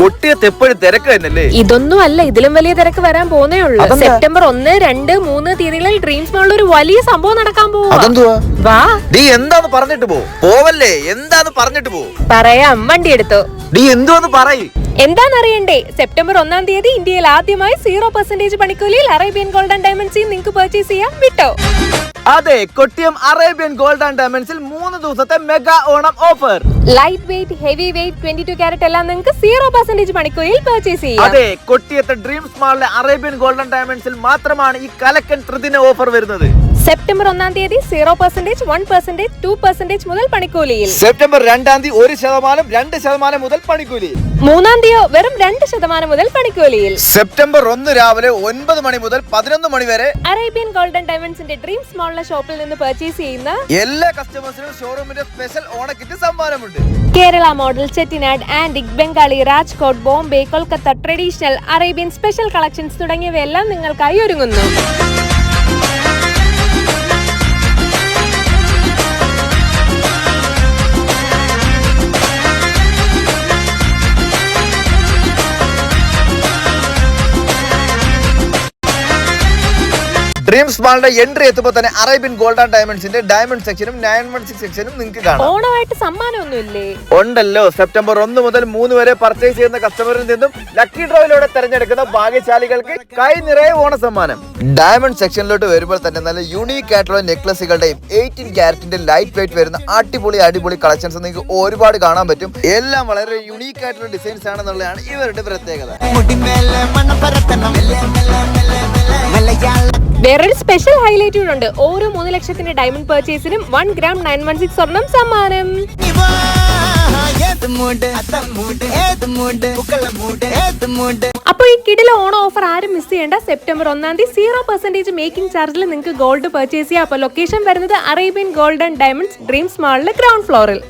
കൊട്ടിയത്ത് എപ്പോഴും തിരക്ക് തന്നെയല്ലേ? ഇതൊന്നും അല്ല ഇതിലും വലിയ തിരക്ക് വരാൻ പോകുന്നേ ഉള്ളൂ. അതെന്താ? സെപ്റ്റംബർ ഒന്ന് രണ്ട് മൂന്ന് തീയതികളിൽ ഡ്രീംസ് മോളിൽ ഒരു വലിയ സംഭവം നടക്കാൻ പോവാ. അതെന്തുവാ? വാ. നീ എന്താന്ന് പറഞ്ഞിട്ട് പോ. പോവല്ലേ എന്താന്ന് പറഞ്ഞിട്ട് പോ. പറയാം വണ്ടി എടുത്തോ. നീ എന്തുവന്ന് പറയ്. എന്താണെന്നറിയണ്ടേ സെപ്റ്റംബർ ഒന്നാം തീയതി ഇന്ത്യയിൽ ആദ്യമായി സീറോ പെർസെന്റേജ് പണിക്കൂലിയിൽ അറേബ്യൻ ഗോൾഡൻ ഡയമണ്ട്സിൽ നിങ്ങൾക്ക് പർച്ചേസ് ചെയ്യാം വിട്ടോ. അതെ കൊട്ടിയം അറേബ്യൻ ഗോൾഡ് ആൻഡ് ഡയമണ്ട്സിൽ മൂന്ന് ദിവസത്തെ mega Onam offer. Light weight heavy weight twenty two carat എല്ലാം നിങ്ങൾക്ക് സീറോ പെർസെന്റേജ് പണിക്കൂലിയിൽ പർച്ചേസ് ചെയ്യാം. അതെ കൊട്ടിയത്തെ ഡ്രീംസ് മാളിലെ അറേബ്യൻ ഗോൾഡൻ ഡയമണ്ട്സിൽ മാത്രമാണ് ഈ കലക്കൻ ത്രിദിന ഓഫർ വരുന്നത്. സെപ്റ്റംബർ ഒന്നാം തീയതി zero percentage one percentage two percentage മുതൽ പണിക്കൂലിയിൽ. സെപ്റ്റംബർ രണ്ടാം തീയതി ഒരു ശതമാനം രണ്ട് ശതമാനം മുതൽ പണിക്കൂലി മൂന്നാം തീയതി വെറും രണ്ട് ശതമാനം മുതൽ പണിക്കൂലിയിൽ. സെപ്റ്റംബർ ഒന്ന് രാവിലെ ഒൻപത് മണി മുതൽ പതിനൊന്ന് മണി വരെ അറേബ്യൻ ഗോൾഡൻ ഡയമണ്ട്സിന്റെ ഡ്രീം സ്മോളിലെ ഷോപ്പിൽ നിന്ന് പർച്ചേസ് ചെയ്യുന്ന എല്ലാ കസ്റ്റമേഴ്സിനും ഷോറൂമിന്റെ സ്പെഷ്യൽ ഓണക്കിറ്റ് സമ്മാനമുണ്ട്. Kerala model Chettinad antique Bengali Rajkot Bombay Kolkata traditional Arabian special collections തുടങ്ങിയവയെല്ലാം നിങ്ങൾക്കായി ഒരുങ്ങുന്നു. ഡ്രീംസ് മാളിന്റെ എൻട്രി എത്തുമ്പോൾ തന്നെ അറേബ്യൻ ഗോൾഡ് ആൻഡ് ഡയമണ്ട്സിന്റെ ഡയമണ്ട് സെക്ഷനും നയൻ വൺ സിക്സ് സെക്ഷനും നിങ്ങൾക്ക് കാണാം. ഓണമായിട്ട് സമ്മാനമൊന്നുമില്ലേ? ഉണ്ടല്ലോ. സെപ്റ്റംബർ ഒന്ന് മുതൽ മൂന്ന് വരെ പർച്ചേസ് ചെയ്യുന്ന കസ്റ്റമറിൽ നിന്നും ലക്കി ഡ്രോയിലൂടെ തെരഞ്ഞെടുക്കുന്ന ഭാഗ്യശാലികൾക്ക് കൈ നിറയെ ഓണ സമ്മാനം ഡയമണ്ട് സെക്ഷനിലോട്ട് വരുമ്പോൾ തന്നെ നല്ല യുണീക് ആയിട്ടുള്ള നെക്ലസുകളുടെയും എയ്റ്റീൻ ക്യാരറ്റിന്റെ ലൈറ്റ് വെയിറ്റ് വരുന്ന അടിപൊളി അടിപൊളി കളക്ഷൻസ് നിങ്ങൾക്ക് ഒരുപാട് കാണാൻ പറ്റും. എല്ലാം വളരെ യുണീക് ആയിട്ടുള്ള ഡിസൈൻസ് ആണെന്നുള്ളതാണ് ഇവരുടെ പ്രത്യേകത. വേറൊരു സ്പെഷ്യൽ ഹൈലൈറ്റ് ഉണ്ട് ഓരോ മൂന്ന് ലക്ഷത്തിന്റെ diamond പർച്ചേസിനും one gram nine one six സ്വർണം സമ്മാനം. അപ്പോൾ ഈ കിടില ഓൺ ഓഫർ ആരും മിസ് ചെയ്യേണ്ട. സെപ്റ്റംബർ ഒന്നാം തീയതി സീറോ പെർസെന്റേജ് മേക്കിംഗ് ചാർജിൽ നിങ്ങൾക്ക് ഗോൾഡ് പർച്ചേസ് ചെയ്യാം. അപ്പോൾ ലൊക്കേഷൻ വരുന്നത് Arabian gold and diamonds dreams മാളിലെ ground ഫ്ലോറിൽ